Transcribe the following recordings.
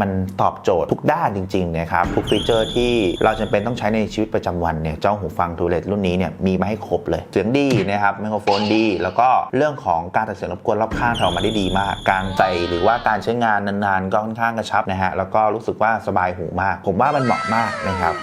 มันตอบโจทย์ทุกด้านจริงๆนะครับทุกฟีเจอร์ที่เราจำเป็นต้องใช้ในชีวิตประจำวันเนี่ยเจ้าหูฟังทูเลตรุ่นนี้เนี่ยมีมาให้ครบเลย เสียงดีนะครับไมโครโฟนดี แล้วก็เรื่องของการตัดเสียงรบกวนรอบข้างทำออกมาได้ดีมาก การใส่หรือว่าการใช้งานนานๆก็ค่อนข้างกระชับนะฮะแล้วก็รู้สึกว่าสบายหูมาก ผมว่ามันเหมาะมากนะครับ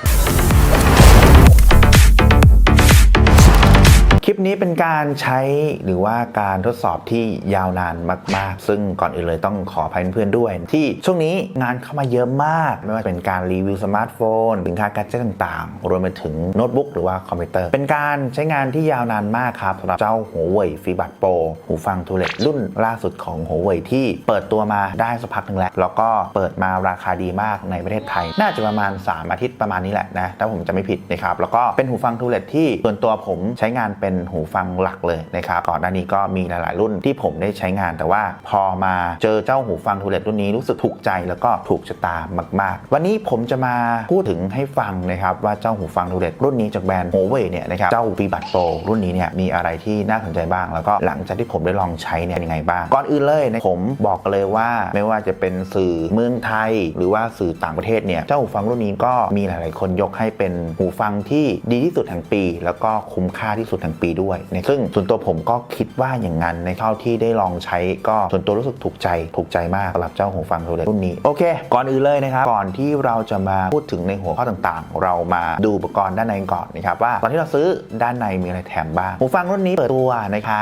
คลิปนี้เป็นการใช้หรือว่าการทดสอบที่ยาวนานมาก ๆ ซึ่งก่อนอื่นเลยต้องขออภัยเพื่อนๆด้วย ที่ช่วงนี้งานเข้ามาเยอะมาก ไม่ว่าจะเป็นการรีวิวสมาร์ทโฟนสินค้าแกดเจิตต่างๆ รวมไปถึงโน้ตบุ๊กหรือว่าคอมพิวเตอร์ เป็นการใช้งานที่ยาวนานมากครับสำหรับเจ้าหัวเว่ยฟีบัตโปรหูฟังทูเล็ตรุ่นล่าสุดของหัวเว่ยที่เปิดตัวมาได้สักพักหนึ่งแล้ว แล้วก็เปิดมาราคาดีมากในประเทศไทย น่าจะประมาณ 3 อาทิตย์ประมาณนี้แหละนะถ้าผมจะไม่ผิดนะครับแล้วก็เป็นหูฟังทูเล็ตที่ส่วนตัวผมใช้งานเป็นหูฟังหลักเลยนะครับก่อนหน้านี้ก็มีหลาย ๆ รุ่นที่ผมได้ใช้งาน แต่ว่าพอมาเจอเจ้าหูฟังทูเลตรุ่นนี้รู้สึกถูกใจแล้วก็ถูกชะตามาก ๆ วันนี้ผมจะมาพูดถึงให้ฟังนะครับว่าเจ้าหูฟังทูเลตรุ่นนี้จากแบรนด์โฮเว่ยเนี่ยนะครับเจ้าฟีบัตโปรรุ่นนี้เนี่ยมีอะไรที่น่าสนใจบ้าง แล้วก็หลังจากที่ผมได้ลองใช้เนี่ยยังไงบ้าง ก่อนอื่นเลยนะผมบอกเลยว่าไม่ว่าจะเป็นสื่อเมืองไทย หรือว่าสื่อต่างประเทศเนี่ยเจ้าหูฟังรุ่นนี้ก็มีหลาย ๆ คนยกให้เป็นหูฟังที่ดีที่สุดแห่งปี แล้วก็คุ้มค่าที่สุดแห่งปีด้วยนซึ่งส่วนตัวผมก็คิดว่าอย่างนั้นในเท่าที่ได้ลองใช้ก็ส่วนตัวรู้สึกถูกใจถูกใจมากสำหรับเจ้าหูฟังโทรเลรุ่นนี้โอเค ก่อนอื่นเลยนะครับก่อนที่เราจะมาพูดถึงในหัวข้อต่างๆ เรามาดูอุปกรณ์ด้านในก่อนนะครับว่าตอนที่เราซื้อด้านในมีอะไรแถมบ้างหูฟังรุ่นนี้เปิดตัวในราคา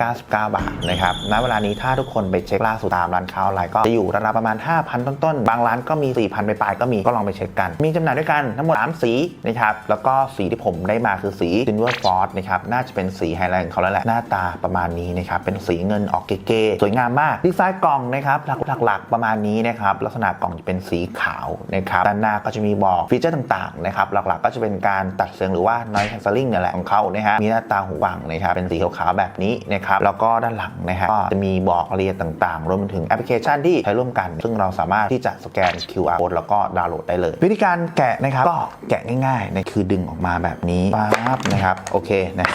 5,499 บาทนะครับณเวลานี้ถ้าทุกคนไปเช็คล่าสุดตามร้านค้าออนไลน์ก็จะอยู่ราวๆประมาณ 5,000 ต้นๆ บางร้านก็มี 4,000 ไปปลายก็มีก็ลองไปเช็คกัน มีจำหน่ายด้วยกันทั้งหมด 3 สีนะครับแล้วก็สีที่ผมได้มาคือสี Silver Force นะครับน่าจะเป็นสีไฮไลท์ของเขาแล้วแหละหน้าตาประมาณนี้นะครับเป็นสีเงินออกเก๋ๆสวยงามมากดีไซน์กล่องนะครับหลักๆประมาณนี้นะครับลักษณะกล่องจะเป็นสีขาวนะครับด้านหน้าก็จะมีบอกฟีเจอร์ต่างๆนะครับหลักๆก็จะเป็นการตัดเสียงหรือว่า noise cancelling เนี่ยแหละของเขานะฮะมีหน้าตาหูฟังนะครับเป็นสีขาวๆแบบนี้นะครับแล้วก็ด้านหลังนะฮะก็จะมีบอกรายละเอียดต่างๆ รวมถึงแอปพลิเคชันที่ใช้ร่วมกัน ซึ่งเราสามารถที่จะสแกน QR code แล้วก็ดาวน์โหลดได้เลย วิธีการแกะนะครับก็แกะง่ายๆนะคือดึงออกมาแบบนี้ปั๊บนะครับโอเคนะ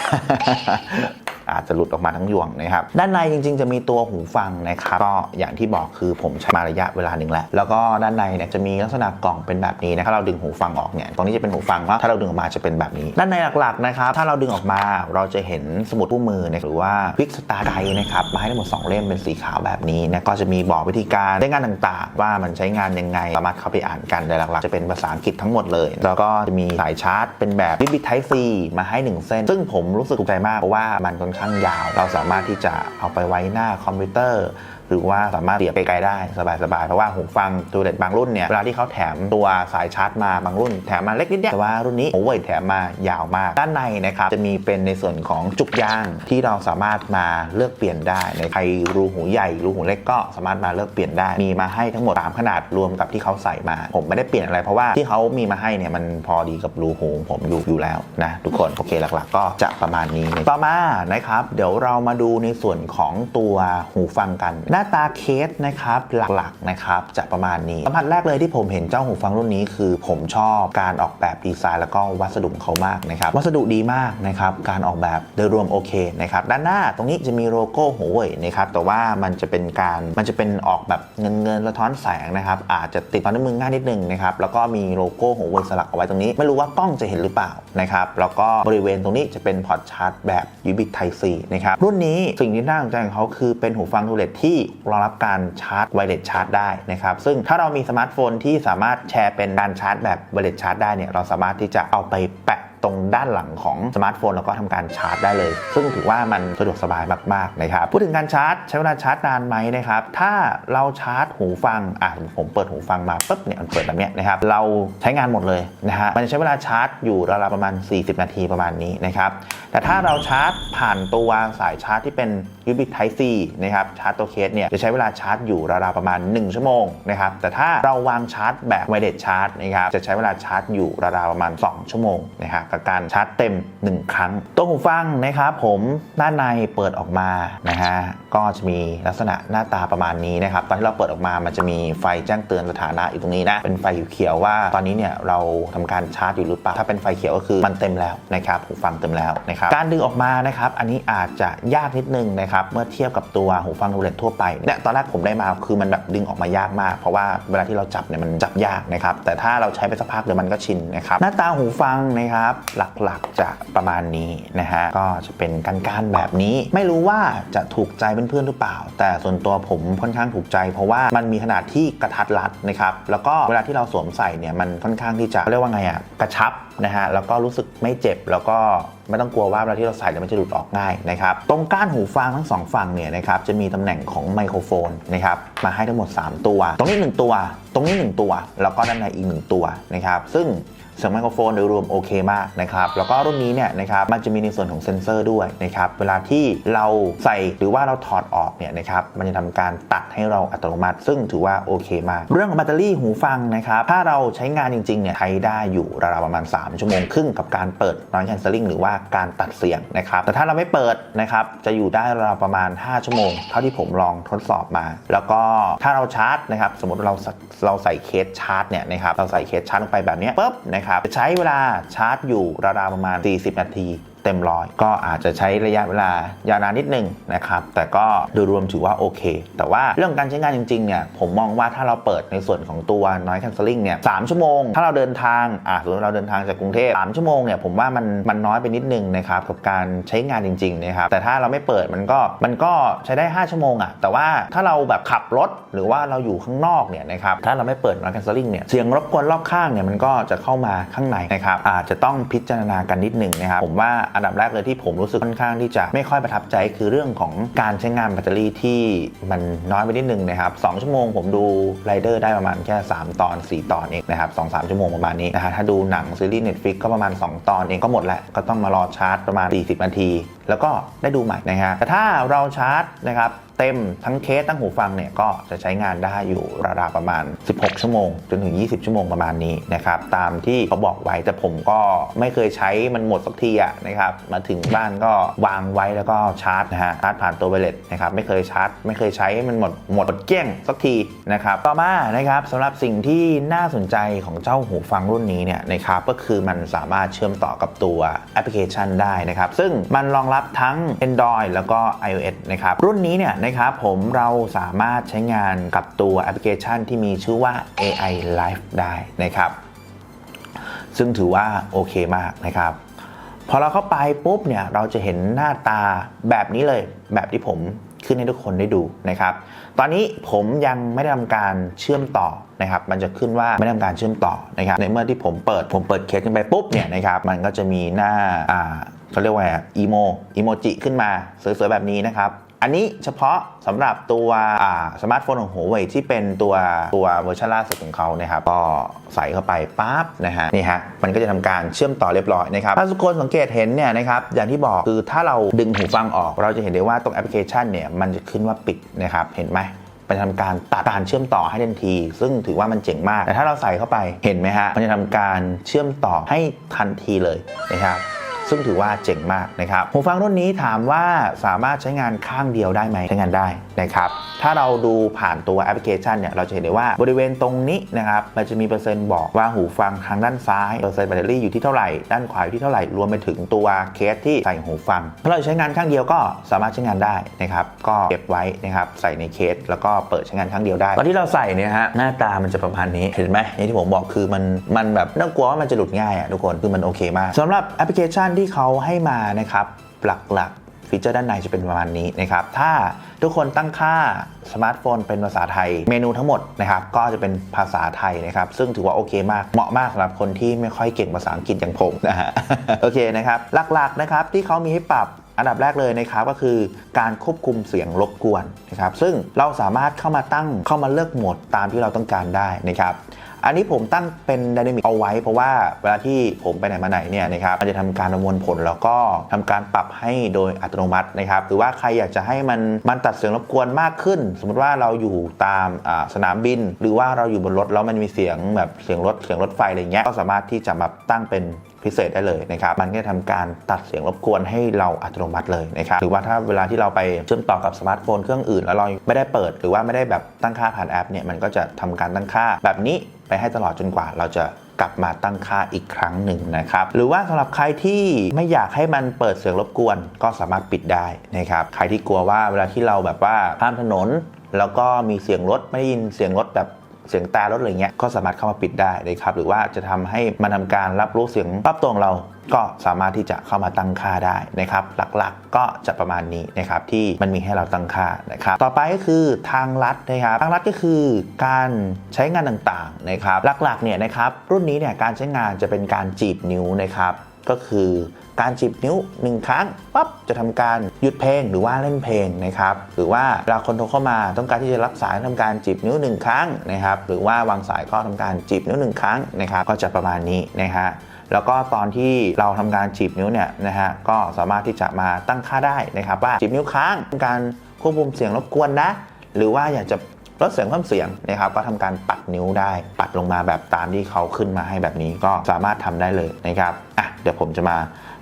อาจจะหลุดออกมาทั้งยวงนะครับ ด้านในจริง ๆ จะมีตัวหูฟังนะครับก็อย่างที่บอกคือผมใช้มาระยะเวลาหนึ่งแล้ว แล้วก็ด้านในเนี่ยจะมีลักษณะกล่องเป็นแบบนี้นะถ้าเราดึงหูฟังออกเนี่ยตรงนี้จะเป็นหูฟังว่าถ้าเราดึงออกมาจะเป็นแบบนี้ ด้านในหลักๆนะครับถ้าเราดึงออกมาเราจะเห็นสมุดคู่มือนะหรือว่าควิกสตาร์ไดนะครับมาให้ทั้งหมด2เล่มเป็นสีขาวแบบนี้นะก็จะมีบอกวิธีการใช้งานต่างๆ ว่ามันใช้งานยังไงสามารถเข้าไปอ่านกันแต่หลัก ๆ จะเป็นภาษาอังกฤษทั้งหมดเลย แล้วก็จะมีสายชาร์จ เป็นแบบ USB Type C มาให้หนึ่งเส้น ซึ่งผมรู้สึกถูกใจมากเพราะว่ามันค่อนข้างยาว เราสามารถที่จะเอาไปไว้หน้าคอมพิวเตอร์ หรือว่าสามารถเสียบไกลได้สบายๆ เพราะว่าหูฟังตัวเด็ดบางรุ่นเนี่ยเวลาที่เขาแถมตัวสายชาร์จมาบางรุ่น แถมมาเล็กนิดเดียวแต่ว่ารุ่นนี้โอ้ยแถมมายาวมาก ด้านในนะครับจะมีเป็นในส่วนของจุกยางที่เราสามารถมาเลือกเปลี่ยนได้ในใครรูหูใหญ่รูหูเล็กก็สามารถมาเลือกเปลี่ยนได้ มีมาให้ทั้งหมด3ขนาดรวมกับที่เขาใส่มา ผมไม่ได้เปลี่ยนอะไรเพราะว่าที่เขามีมาให้เนี่ยมันพอดีกับรูหูผมอยู่อยู่แล้วนะทุกคนโอเคหลักๆ ก็จะประมาณนี้ต่อมานะครับเดี๋ยวเรามาดูในส่วนของตัวหูฟังกันน้าตาเคสนะครับหลักๆนะครับจะประมาณนี้สัมผัสแรกเลยที่ผมเห็นเจ้าหูฟังรุ่นนี้คือ ผมชอบการออกแบบดีไซน์แล้วก็วัสดุของเขามากนะครับวัสดุดีมากนะครับการออกแบบโดยรวมโอเคนะครับด้านหน้าตรงนี้จะมีโลโก้หัวเว่ยนะครับแต่ว่ามันจะเป็นการมันจะเป็นออกแบบเงินเงินสะท้อนแสงนะครับอาจจะติดตอนนิ้วมือง่ายนิดนึงนะครับแล้วก็มีโลโก้หัวเว่ยสลักเอาไว้ตรงนี้ ไม่รู้ว่ากล้องจะเห็นหรือเปล่านะครับแล้วก็บริเวณตรงนี้จะเป็นพอร์ตชาร์จแบบ USB Type C นะครับรุ่นนี้สิ่งที่น่าสนใจของเขาคือเป็นหูฟังทูเลตที่รองรับการชาร์จไวเลสชาร์จได้นะครับซึ่งถ้าเรามีสมาร์ทโฟนที่สามารถแชร์เป็นการชาร์จแบบไวเลสชาร์จได้เนี่ยเราสามารถที่จะเอาไปแปะ ตรงด้านหลังของสมาร์ทโฟน แล้วก็ทำการชาร์จได้เลย ซึ่งถือว่ามันสะดวกสบายมากๆนะครับพูดถึงการชาร์จใช้เวลาชาร์จนานไหมนะครับถ้าเราชาร์จหูฟังอะผมเปิดหูฟังมาปุ๊บเนี่ยมันเปิดแบบเนี้ยนะครับเราใช้งานหมดเลยนะฮะมันจะใช้เวลาชาร์จอยู่ราวๆประมาณ 40 นาทีประมาณนี้นะครับแต่ถ้าเราชาร์จผ่านตัวสายชาร์จที่เป็น USB Type C นะครับชาร์จตัวเคสเนี่ยจะใช้เวลาชาร์จอยู่ราวๆประมาณ 1 ชั่วโมงนะครับแต่ถ้าเราวางชาร์จแบบไวเลสชาร์จนะครับจะใช้เวลาชาร์จอยู่ราวๆประมาณ 2 ชั่วโมงนะครับกับการชาร์จเต็ม 1 ครั้งตัวหูฟังนะครับผมด้านในเปิดออกมานะฮะก็จะมีลักษณะหน้าตาประมาณนี้นะครับตอนที่เราเปิดออกมามันจะมีไฟแจ้งเตือนสถานะอยู่ตรงนี้นะเป็นไฟเขียวว่าตอนนี้เนี่ยเราทำการชาร์จอยู่หรือเปล่าถ้าเป็นไฟเขียวก็คือมันเต็มแล้วนะครับหูฟังเต็มแล้วนะครับการดึงออกมานะครับอันนี้อาจจะยากนิดนึงนะครับเมื่อเทียบกับตัวหูฟังทูเลตทั่วไปเนี่ยตอนแรกผมได้มาคือมันแบบดึงออกมายากมาก เพราะว่าเวลาที่เราจับเนี่ยมันจับยากนะครับแต่ถ้าเราใช้ไปสักพักเดี๋ยวมันก็ชินนะครับหน้าตาหูฟังนะครับหลักๆจะประมาณนี้นะฮะก็จะเป็นการๆแบบนี้ ไม่รู้ว่าจะถูกใจเพื่อนๆหรือเปล่า แต่ส่วนตัวผมค่อนข้างถูกใจ เพราะว่ามันมีขนาดที่กระทัดรัดนะครับแล้วก็เวลาที่เราสวมใส่เนี่ยมันค่อนข้างที่จะเรียกว่าไงอะกระชับ นะฮะแล้วก็รู้สึกไม่เจ็บ แล้วก็ไม่ต้องกลัวว่าเวลาที่เราใส่เดี๋ยวมันจะหลุดออกง่ายนะครับตรงก้านหูฟังทั้งสองฝั่งเนี่ยนะครับจะมีตำแหน่งของไมโครโฟนนะครับมาให้ทั้งหมด 3 ตัว ตรงนี้ 1 ตัว ตรงนี้ 1 ตัว แล้วก็ด้านในอีก 1 ตัวนะครับซึ่งเสียงไมโครโฟนโดยรวมโอเคมากนะครับแล้วก็รุ่นนี้เนี่ยนะครับมันจะมีในส่วนของเซ็นเซอร์ด้วยนะครับเวลาที่เราใส่หรือว่าเราถอดออกเนี่ยนะครับมันจะทำการตัดให้เราอัตโนมัติ ซึ่งถือว่าโอเคมาก เรื่องของแบตเตอรี่หูฟังนะครับถ้าเราใช้งานจริงๆเนี่ยใช้ได้อยู่ราวๆประมาณ3 ชั่วโมงครึ่งกับการเปิด noise cancelling หรือว่าการตัดเสียงนะครับ แต่ถ้าเราไม่เปิดนะครับ จะอยู่ได้ราวประมาณ 5 ชั่วโมง เท่าที่ผมลองทดสอบมา แล้วก็ถ้าเราชาร์จนะครับ สมมติเราเราใส่เคสชาร์จเนี่ยนะครับ เราใส่เคสชาร์จลงไปแบบนี้ปุ๊บนะครับ จะใช้เวลาชาร์จอยู่ราวๆประมาณ 40 นาที เต็มร้อยก็อาจจะใช้ระยะเวลายาวนานนิดนึงนะครับ แต่ก็โดยรวมถือว่าโอเค แต่ว่าเรื่องการใช้งานจริงๆเนี่ยผมมองว่าถ้าเราเปิดในส่วนของตัว noise cancelling เนี่ยสชั่วโมง ถ้าเราเดินทางอ่าสมมติเราเดินทางจากกรุงเทพ3ชั่วโมงเนี่ยผมว่ามันมันน้อยไปนิดนึงนะครับกับการใช้งานจริงๆนะครับแต่ถ้าเราไม่เปิดมันก็มันก็ใช้ได้ 5 ชั่วโมงอะแต่ว่าถ้าเราแบบขับรถหรือว่าเราอยู่ข้างนอกเนี่ยนะครับถ้าเราไม่เปิด noise cancelling เนี่ยเสียงรบกวนรอบข้างเนี่ยมันก็จะเข้ามาข้างในนะครับอาจจะต้องพิจารณากันนิดนึงนะครับผมว่าอันดับแรกเลยที่ผมรู้สึกค่อนข้างที่จะไม่ค่อยประทับใจคือเรื่องของการใช้งานแบตเตอรี่ที่มันน้อยไปนิดนึงนะครับ2ชั่วโมงผมดูไรเดอร์ได้ประมาณแค่ 3 ตอน 4 ตอนเองนะครับ2 3ชั่วโมงประมาณนี้นะฮะถ้าดูหนังซีรีส์ Netflix ก็ประมาณ 2 ตอนเองก็หมดแล้ว ก็ต้องมารอชาร์จประมาณ 40 นาที แล้วก็ได้ดูใหม่นะฮะแต่ถ้าเราชาร์จนะครับ เต็มทั้งเคสทั้งหูฟังเนี่ยก็จะใช้งานได้อยู่ราวๆประมาณ 16 ชั่วโมง จนถึง 20 ชั่วโมงประมาณนี้นะครับตามที่เขาบอกไว้แต่ผมก็ไม่เคยใช้มันหมดสักทีอะนะครับมาถึงบ้านก็วางไว้แล้วก็ชาร์จนะฮะชาร์จผ่านตัวไวเลสนะครับไม่เคยชาร์จ ไม่เคยใช้มันหมดหมดเกลี้ยงสักทีนะครับต่อมานะครับสำหรับสิ่งที่น่าสนใจของเจ้าหูฟังรุ่นนี้เนี่ยนะครับก็คือมันสามารถเชื่อมต่อกับตัวแอปพลิเคชันได้นะครับซึ่งมันรองรับทั้ง Android แล้วก็ iOS นะครับรุ่นนี้เนี่ยนะครับผมเราสามารถใช้งานกับตัวแอปพลิเคชันที่มีชื่อว่า AI Live ได้นะครับ ซึ่งถือว่าโอเคมากนะครับ พอเราเข้าไปปุ๊บเนี่ยเราจะเห็นหน้าตาแบบนี้เลยแบบที่ผมขึ้นให้ทุกคนได้ดูนะครับ ตอนนี้ผมยังไม่ได้ทำการเชื่อมต่อนะครับ มันจะขึ้นว่าไม่ได้ทำการเชื่อมต่อนะครับ ในเมื่อที่ผมเปิดผมเปิดเคสขึ้นไปปุ๊บเนี่ยนะครับ มันก็จะมีหน้าอ่าเขาเรียกว่าอีโมอีโมจิขึ้นมาสวยๆแบบนี้นะครับ อันนี้เฉพาะสำหรับตัวสมาร์ทโฟนของ Huawei ที่เป็นตัวตัวเวอร์ชันล่าสุดของเขานะครับก็ใส่เข้าไปปั๊บนะฮะนี่ฮะมันก็จะทำการเชื่อมต่อเรียบร้อยนะครับถ้าทุกคนสังเกตเห็นเนี่ยนะครับอย่างที่บอกคือถ้าเราดึงหูฟังออก เราจะเห็นได้ว่าตรงแอปพลิเคชันเนี่ยมันจะขึ้นว่าปิดนะครับเห็นไหมไปทำการตัดการเชื่อมต่อให้ทันที ซึ่งถือว่ามันเจ๋งมาก แต่ถ้าเราใส่เข้าไปเห็นไหมฮะมันจะทำการเชื่อมต่อให้ทันทีเลยนะครับ ซึ่งถือว่าเจ๋งมากนะครับหูฟังรุ่นนี้ถามว่าสามารถใช้งานข้างเดียวได้ไหมใช้งานได้นะครับถ้าเราดูผ่านตัวแอปพลิเคชันเนี่ยเราจะเห็นได้ว่าบริเวณตรงนี้นะครับมันจะมีเปอร์เซ็นต์บอกว่าหูฟังทางด้านซ้ายเปอร์เซ็นต์แบตเตอรี่อยู่ที่เท่าไหร่ด้านขวาอยู่ที่เท่าไหร่รวมไปถึงตัวเคสที่ใส่หูฟังถ้าเราใช้งานข้างเดียวก็สามารถใช้งานได้นะครับก็เก็บไว้นะครับใส่ในเคสแล้วก็เปิดใช้งานครั้งเดียวได้ ตอนที่เราใส่เนี่ยฮะหน้าตามันจะประมาณนี้เห็นไหมอย่างที่ผมบอกคือมันมันแบบน่ากลัวว่ามันจะหลุดง่ายอะทุกคนคือมันโอเคมากสำหรับแอปพลิเคชันที่เขาให้มานะครับหลักๆฟีเจอร์ด้านในจะเป็นประมาณนี้นะครับ ถ้าทุกคนตั้งค่าสมาร์ทโฟนเป็นภาษาไทย เมนูทั้งหมดนะครับก็จะเป็นภาษาไทยนะครับ ซึ่งถือว่าโอเคมาก เหมาะมากสำหรับคนที่ไม่ค่อยเก่งภาษาอังกฤษอย่างผมนะฮะ โอเคนะครับ หลักๆนะครับที่เขามีให้ปรับอันดับแรกเลยนะครับก็คือการควบคุมเสียงรบกวนนะครับ ซึ่งเราสามารถเข้ามาตั้งเข้ามาเลือกโหมดตามที่เราต้องการได้นะครับ อันนี้ผมตั้งเป็นดินามิกเอาไว้ เพราะว่าเวลาที่ผมไปไหนมาไหนเนี่ยนะครับมันจะทำการประมวลผลแล้วก็ทำการปรับให้โดยอัตโนมัตินะครับหรือว่าใครอยากจะให้มันมันตัดเสียงรบกวนมากขึ้น สมมติว่าเราอยู่ตามสนามบิน หรือว่าเราอยู่บนรถแล้วมันมีเสียงแบบเสียงรถเสียงรถไฟอะไรเงี้ยก็สามารถที่จะมาตั้งเป็น พิเศษได้เลยนะครับ มันก็จะทำการตัดเสียงรบกวนให้เราอัตโนมัติเลยนะครับ หรือว่าถ้าเวลาที่เราไปเชื่อมต่อกับสมาร์ทโฟนเครื่องอื่นแล้วเราไม่ได้เปิด หรือว่าไม่ได้แบบตั้งค่าผ่านแอปเนี่ย มันก็จะทำการตั้งค่าแบบนี้ไปให้ตลอดจนกว่าเราจะกลับมาตั้งค่าอีกครั้งหนึ่งนะครับ หรือว่าสำหรับใครที่ไม่อยากให้มันเปิดเสียงรบกวน ก็สามารถปิดได้นะครับ ใครที่กลัวว่าเวลาที่เราแบบว่าข้ามถนน แล้วก็มีเสียงรถไม่ได้ยินเสียงรถแบบ เสียงแต่รถอะไรเงี้ยก็สามารถเข้ามาปิดได้นะครับหรือว่าจะทำให้มันทำการรับรู้เสียงรอบตัวของเราก็สามารถที่จะเข้ามาตั้งค่าได้นะครับ หลักๆก็จะประมาณนี้นะครับที่มันมีให้เราตั้งค่านะครับ ต่อไปก็คือทางลัดนะครับทางลัดก็คือการใช้งานต่างๆนะครับ หลักๆเนี่ยนะครับรุ่นนี้เนี่ยการใช้งานจะเป็นการจีบนิ้วนะครับ ก็คือการจีบนิ้ว 1 ครั้งปั๊บจะทำการหยุดเพลงหรือว่าเล่นเพลงนะครับหรือว่าเวลาคนโทรเข้ามาต้องการที่จะรับสายทำการจีบนิ้ว 1 ครั้งนะครับหรือว่าวางสายก็ทำการจีบนิ้ว 1 ครั้งนะครับก็จะประมาณนี้นะฮะแล้วก็ตอนที่เราทำการจีบนิ้วเนี่ยนะฮะก็สามารถที่จะมาตั้งค่าได้นะครับว่าจีบนิ้วค้างต้องการควบคุมเสียงรบกวนนะ หรือว่าอยากจะ ลดเสียงเพิ่มเสียงนะครับก็ทำการปัดนิ้วได้ ปัดลงมาแบบตามที่เขาขึ้นมาให้แบบนี้ก็สามารถทำได้เลยนะครับอะเดี๋ยวผมจะมา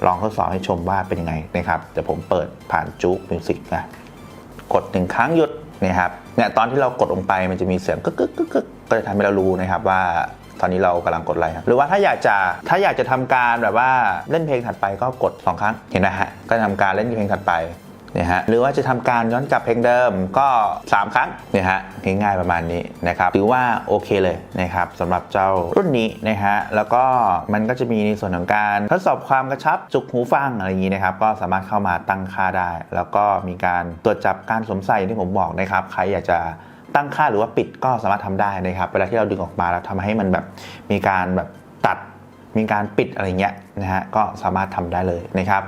ลองทดสอบให้ชมว่าเป็นยังไงนะครับเดี๋ยวผมเปิดผ่านจุ๊กมิวสิกนะกดหนึ่งครั้งหยุดนะครับเนี่ยตอนที่เรากดลงไปมันจะมีเสียงกึกกึกกึกกึกก็จะทำให้เรารู้นะครับว่าตอนนี้เรากำลังกดอะไรครับหรือว่าถ้าอยากจะถ้าอยากจะทำการแบบว่าเล่นเพลงถัดไปก็กดสองครั้งเห็นไหมฮะก็ทำการเล่นเพลงถัดไป นี่ยฮะหรือว่าจะทำการย้อนกลับเพลงเดิมก็ 3 ครั้งเนี่ยฮะง่ายๆประมาณนี้นะครับถือว่าโอเคเลยนะครับสำหรับเจ้ารุ่นนี้นะฮะแล้วก็มันก็จะมีในส่วนของการทดสอบความกระชับจุกหูฟังอะไรอย่างนี้นะครับก็สามารถเข้ามาตั้งค่าได้ แล้วก็มีการตรวจจับการสวมใส่ที่ผมบอกนะครับใครอยากจะตั้งค่าหรือว่าปิดก็สามารถทำได้นะครับเวลาที่เราดึงออกมาแล้วทำให้มันแบบมีการแบบ มีการปิดอะไรเงี้ยนะฮะก็สามารถทำได้เลยนะครับ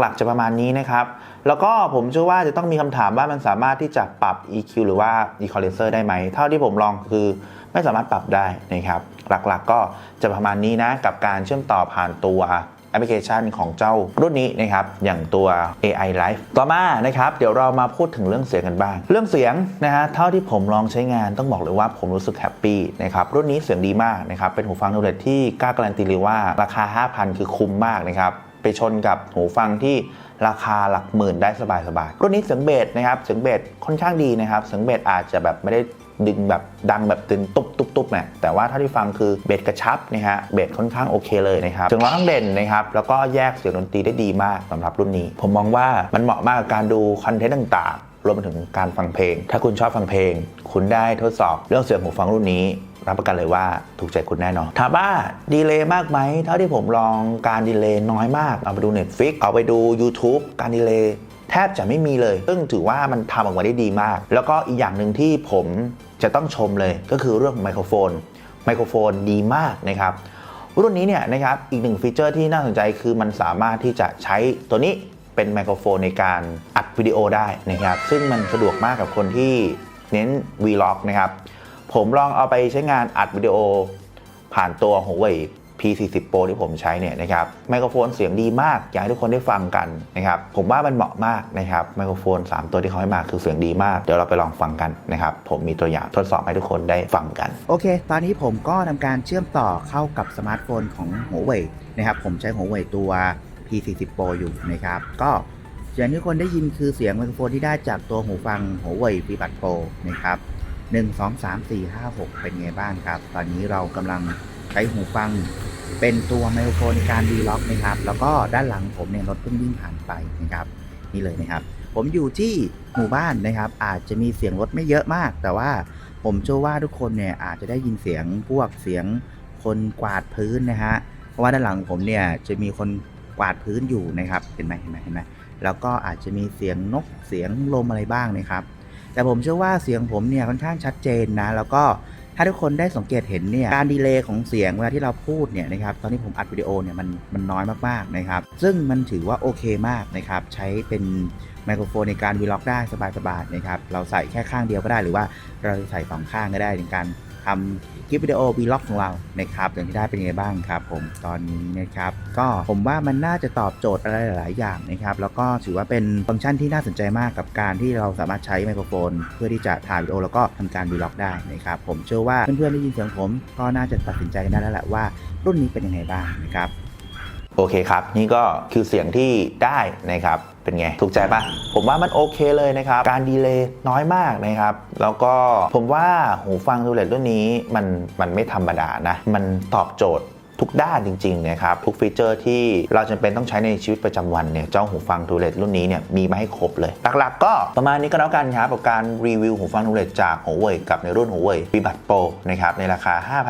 หลักๆจะประมาณนี้นะครับ แล้วก็ผมเชื่อว่าจะต้องมีคำถามว่ามันสามารถที่จะปรับ EQ หรือว่า Equalizer ได้ไหม เท่าที่ผมลองคือไม่สามารถปรับได้นะครับ หลักๆก็จะประมาณนี้นะกับการเชื่อมต่อผ่านตัว แอปพลิเคชันของเจ้ารุ่นนี้นะครับอย่างตัว AI Live ต่อมานะครับเดี๋ยวเรามาพูดถึงเรื่องเสียงกันบ้าง เรื่องเสียงนะฮะเท่าที่ผมลองใช้งานต้องบอกเลยว่าผมรู้สึกแฮปปี้นะครับรุ่นนี้เสียงดีมากนะครับเป็นหูฟังโนเลตที่กล้าการันตีเลยว่าราคา 5,000 คือคุ้มมากนะครับไปชนกับหูฟังที่ราคาหลักหมื่นได้สบายๆรุ่นนี้เสียงเบสนะครับเสียงเบสค่อนข้างดีนะครับเสียงเบสอาจจะแบบไม่ได้ ดึงแบบดังแบบตึงตุบตุบตุบเนี่ยแต่ว่าถ้าที่ฟังคือเบสกระชับนะฮะเบสค่อนข้างโอเคเลยนะครับเสียงร้องทั้งเด่นนะครับแล้วก็แยกเสียงดนตรีได้ดีมากสำหรับรุ่นนี้ ผมมองว่ามันเหมาะมากกับการดูคอนเทนต์ต่างๆรวมไปถึงการฟังเพลง ถ้าคุณชอบฟังเพลง คุณได้ทดสอบเรื่องเสียงหูฟังรุ่นนี้รับประกันเลยว่าถูกใจคุณแน่นอน ถามว่าดีเลย์มากไหม เท่าที่ผมลองการดีเลย์น้อยมาก เอาไปดู Netflix เอาไปดู YouTube การดีเลย์ แทบจะไม่มีเลย ซึ่งถือว่ามันทำออกมาได้ดีมาก แล้วก็อีกอย่างหนึ่งที่ผมจะต้องชมเลยก็คือเรื่องของไมโครโฟน ไมโครโฟนดีมากนะครับ รุ่นนี้เนี่ยนะครับอีกหนึ่งฟีเจอร์ที่น่าสนใจคือมันสามารถที่จะใช้ตัวนี้เป็นไมโครโฟนในการอัดวิดีโอได้นะครับ ซึ่งมันสะดวกมากกับคนที่เน้น Vlog นะครับ ผมลองเอาไปใช้งานอัดวิดีโอผ่านตัว Huawei P40 Pro ที่ผมใช้เนี่ยนะครับไมโครโฟนเสียงดีมาก อยากให้ทุกคนได้ฟังกันนะครับผมว่ามันเหมาะมากนะครับไมโครโฟน 3 ตัวที่เขาให้มาคือเสียงดีมาก เดี๋ยวเราไปลองฟังกันนะครับผมมีตัวอย่างทดสอบให้ทุกคนได้ฟังกัน โอเค ตอนนี้ผมก็ทำการเชื่อมต่อเข้ากับสมาร์ทโฟนของ Huawei นะครับผมใช้ Huawei ตัว P40 Pro อยู่นะครับก็อย่างที่ทุกคนได้ยินคือเสียงไมโครโฟนที่ได้จากตัวหูฟัง Huawei FreeBuds Pro นะครับ1 2 3 4 5 6 เป็นไงบ้างครับ ตอนนี้เรากำลังใช้หูฟัง เป็นตัวไมโครโฟนในการดีล็อกนะครับ แล้วก็ด้านหลังผมเนี่ยรถเพิ่งวิ่งผ่านไปนะครับ นี่เลยนะครับ ผมอยู่ที่หมู่บ้านนะครับ อาจจะมีเสียงรถไม่เยอะมาก แต่ว่าผมเชื่อว่าทุกคนเนี่ยอาจจะได้ยินเสียงพวกเสียงคนกวาดพื้นนะฮะ เพราะว่าด้านหลังผมเนี่ยจะมีคนกวาดพื้นอยู่นะครับ เห็นไหมเห็นไหมเห็นไหมแล้วก็อาจจะมีเสียงนกเสียงลมอะไรบ้างนะครับ แต่ผมเชื่อว่าเสียงผมเนี่ยค่อนข้างชัดเจนนะ แล้วก็ ถ้าทุกคนได้สังเกตเห็นเนี่ยการดีเลย์ของเสียงเวลาที่เราพูดเนี่ยนะครับตอนนี้ผมอัดวิดีโอเนี่ยมันมันน้อยมากๆนะครับซึ่งมันถือว่าโอเคมากนะครับใช้เป็นไมโครโฟนในการวีล็อกได้สบายๆนะครับเราใส่แค่ข้างเดียวก็ได้หรือว่าเราใส่สองข้างก็ได้ในการ ทำคลิปวิดีโอวีล็อกของเรานะครับอย่างที่ได้เป็นยังไงบ้างครับ ผมตอนนี้นะครับก็ผมว่ามันน่าจะตอบโจทย์อะไรหลาย ๆ อย่างนะครับแล้วก็ถือว่าเป็นฟังก์ชันที่น่าสนใจมากกับการที่เราสามารถใช้ไมโครโฟน เพื่อที่จะถ่ายวิดีโอแล้วก็ทำการวีล็อกได้นะครับผมเชื่อว่าเพื่อน ๆ ได้ยินเสียงผมก็น่าจะตัดสินใจกันได้แล้วแหละว่ารุ่นนี้เป็นยังไงบ้างนะครับ โอเคครับ นี่ก็คือเสียงที่ได้นะครับ เป็นไง ถูกใจปะผมว่ามันโอเคเลยนะครับ การดีเลย์น้อยมากนะครับ แล้วก็ผมว่าหูฟังดูเลตรุ่นนี้มันมันไม่ธรรมดานะ มันตอบโจทย์ ทุกด้านจริงๆนะครับทุกฟีเจอร์ที่เราจำเป็นต้องใช้ในชีวิตประจำวันเนี่ยเจ้าหูฟังทูเลตรุ่นนี้เนี่ยมีมาให้ครบเลย หลักๆ ก็ประมาณนี้ก็แล้วกันครับกับการรีวิวหูฟังทูเลตจาก Huawei กับในรุ่น Huawei v b u d Pro นะครับในราคา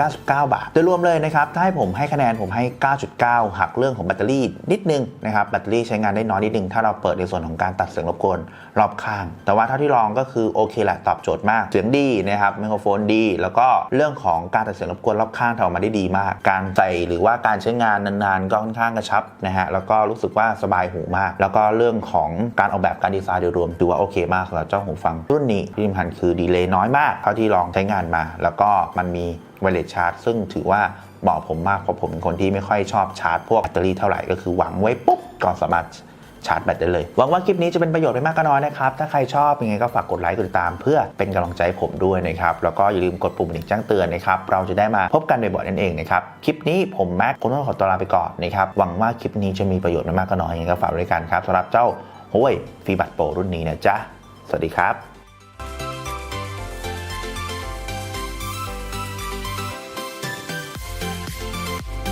5,499 บาท โดยรวมเลยนะครับถ้าให้ผมให้คะแนนผมให้ 9.9 หักเรื่องของแบตเตอรี่นิดนึงนะครับแบตเตอรี่ใช้งานได้น้อยนิดนึง ถ้าเราเปิดในส่วนของการตัดเสียงรบกวนรอบข้าง แต่ว่าเท่าที่ลองก็คือโอเคแหละตอบโจทย์มาก เสียงดีนะครับไมโครโฟนดี แล้วก็เรื่องของการตัดเสียงรบกวนรอบข้างทำออกมาได้ดีมากการใส่หรือว่าการใช้งานนานๆก็ค่อนข้างกระชับนะฮะแล้วก็รู้สึกว่าสบายหูมาก แล้วก็เรื่องของการออกแบบการดีไซน์โดยรวมถือว่าโอเคมากสำหรับเจ้าหูฟังรุ่นนี้ที่สำคัญคือดีเลย์น้อยมากเท่าที่ลองใช้งานมา แล้วก็มันมีไวเลสชาร์จซึ่งถือว่าเหมาะผมมากเพราะผมเป็นคนที่ไม่ค่อยชอบชาร์จพวกแบตเตอรี่เท่าไหร่ก็คือวางไว้ปุ๊บก็สามารถ ชาร์จแบตได้เลย หวังว่าคลิปนี้จะเป็นประโยชน์ไม่มากก็น้อยนะครับ ถ้าใครชอบยังไงก็ฝากกดไลค์กดติดตาม เพื่อเป็นกำลังใจผมด้วยนะครับ แล้วก็อย่าลืมกดปุ่มกระดิ่งแจ้งเตือนนะครับ เราจะได้มาพบกันบ่อยๆนั่นเองนะครับ คลิปนี้ผมแม็กคงต้องขอตัวลาไปก่อนนะครับ หวังว่าคลิปนี้จะมีประโยชน์ไม่มากก็น้อยยังไงก็ฝากด้วยกันครับสำหรับเจ้าหุ้ยฟีบัตโปรรุ่นนี้นะจ๊ะ สวัสดีครับ